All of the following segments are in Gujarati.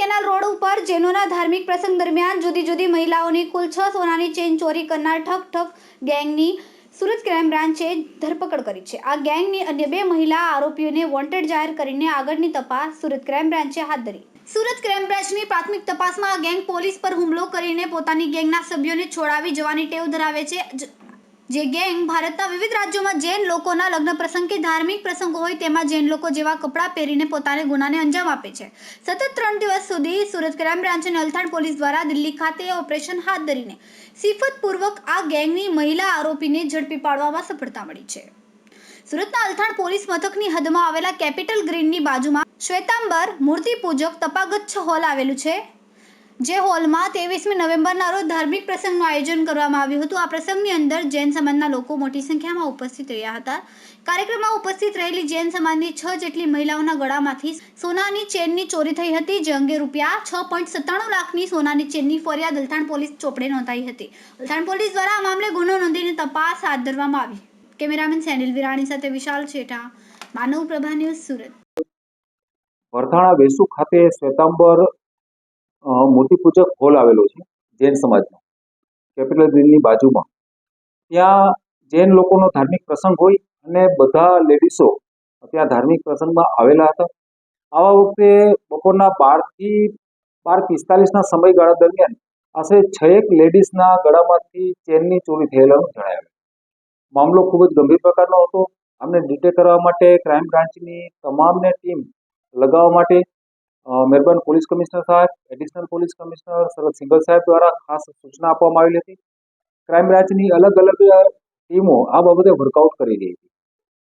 કેનાલ રોડ ઉપર જૈનોના ધાર્મિક પ્રસંગ દરમિયાન જુદી જુદી મહિલાઓની કુલ છ સોનાની ચેન ચોરી કરનાર ઠગ ઠગ ગેંગની સુરત ક્રાઇમ બ્રાન્ચે ધરપકડ કરી છે. આ ગેંગની અન્ય બે મહિલા આરોપીઓને વોન્ટેડ જાહેર કરીને આગળની તપાસ સુરત ક્રાઇમ બ્રાન્ચે હાથ ધરી. સુરત ક્રાઇમ બ્રાન્ચની પ્રાથમિક તપાસમાં આ ગેંગ પોલીસ પર હુમલો કરીને પોતાની ગેંગના સભ્યોને છોડાવી જવાની ટેવ ધરાવે છે. જ- ગેંગ ભારતના વિવિધ રાજ્યોમાં જૈન લોકોના લગ્ન પ્રસંગ કે ધાર્મિક પ્રસંગો હોય તેમાં જૈન લોકો જેવા કપડાં પહેરીને પોતાને ગુનાને અંજામ આપે છે. સતત ત્રણ દિવસ સુધી સુરત ક્રાઇમ બ્રાન્ચ અને અલથાણ પોલીસ દ્વારા દિલ્હી ખાતે ઓપરેશન હાથ ધરીને સિફતપૂર્વક આ ગેંગની મહિલા આરોપીને ઝડપી પાડવામાં સફળતા મળી છે. સુરતના અલથાણ પોલીસ મથકની હદમાં આવેલા કેપિટલ ગ્રીનની બાજુમાં શ્વેતાંબર મૂર્તિ પૂજક તપાગચ્છ હોલ આવેલું છે. જે હોલમાં ત્રેવીસમી નવેમ્બરના રોજ ધાર્મિક પ્રસંગનું આયોજન કરવામાં આવ્યું હતું. આ પ્રસંગની અંદર જૈન સમાજના લોકો મોટી સંખ્યામાં ઉપસ્થિત રહ્યા હતા. કાર્યક્રમમાં ઉપસ્થિત રહેલી જૈન સમાજની છ જેટલી મહિલાઓના ગળામાંથી સોનાની ચેનની ચોરી થઈ હતી, જે અંગે રૂપિયા છ પોઈન્ટ સત્તાણું લાખની સોનાની ચેનની ફરિયાદ અલથાણ પોલીસ ચોપડે નોંધાઈ હતી. અલથાણ પોલીસ દ્વારા આ મામલે ગુનો નોંધીને તપાસ હાથ ધરવામાં આવી. કેમેરામેન સેનિલ વિરાણી સાથે વિશાલ શેઠા, માનવ પ્રભા ન્યૂઝ સુરત. વરથાણા વેસુ ખાતે શ્વેતાંબર મૂર્તિપૂજક હોલ આવેલો છે, જૈન સમાજનો. કેપિટલ ગ્રીનની બાજુમાં. ત્યાં જૈન લોકોનો ધાર્મિક પ્રસંગ હોય અને બધા લેડીસો ત્યાં ધાર્મિક પ્રસંગમાં આવેલા હતા. આવા વખતે બપોરના બારથી બાર પિસ્તાલીસના સમયગાળા દરમિયાન આશરે એક લેડીઝના ગળામાંથી ચેનની ચોરી થયેલાનું જણાવ્યું મામલો ખૂબ જ ગંભીર પ્રકારનો હતો. અમને ડિટેક્ટ કરવા માટે ક્રાઇમ બ્રાન્ચની તમામને ટીમ લગાવવા માટે મહેરબાન પોલીસ કમિશનર સાહેબ, additional police commissioner Sharad Singal સાહેબ દ્વારા ખાસ સૂચના આપવામાં આવેલી હતી. ક્રાઇમ બ્રાન્ચની અલગ અલગ ટીમો આ બાબતે વર્કઆઉટ કરી રહી હતી.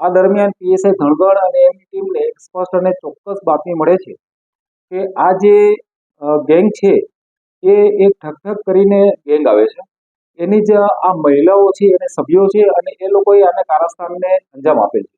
આ દરમિયાન પીએસઆઈ ધણગડ અને એમની ટીમને સ્પષ્ટ અને ચોક્કસ બાતમી મળે છે કે આ જે ગેંગ છે એ એક ઠકઠક કરીને ગેંગ આવે છે. એની જ આ મહિલાઓ છે, એને સભ્યો છે અને એ લોકોએ આને કારસ્તાનને અંજામ આપે છે.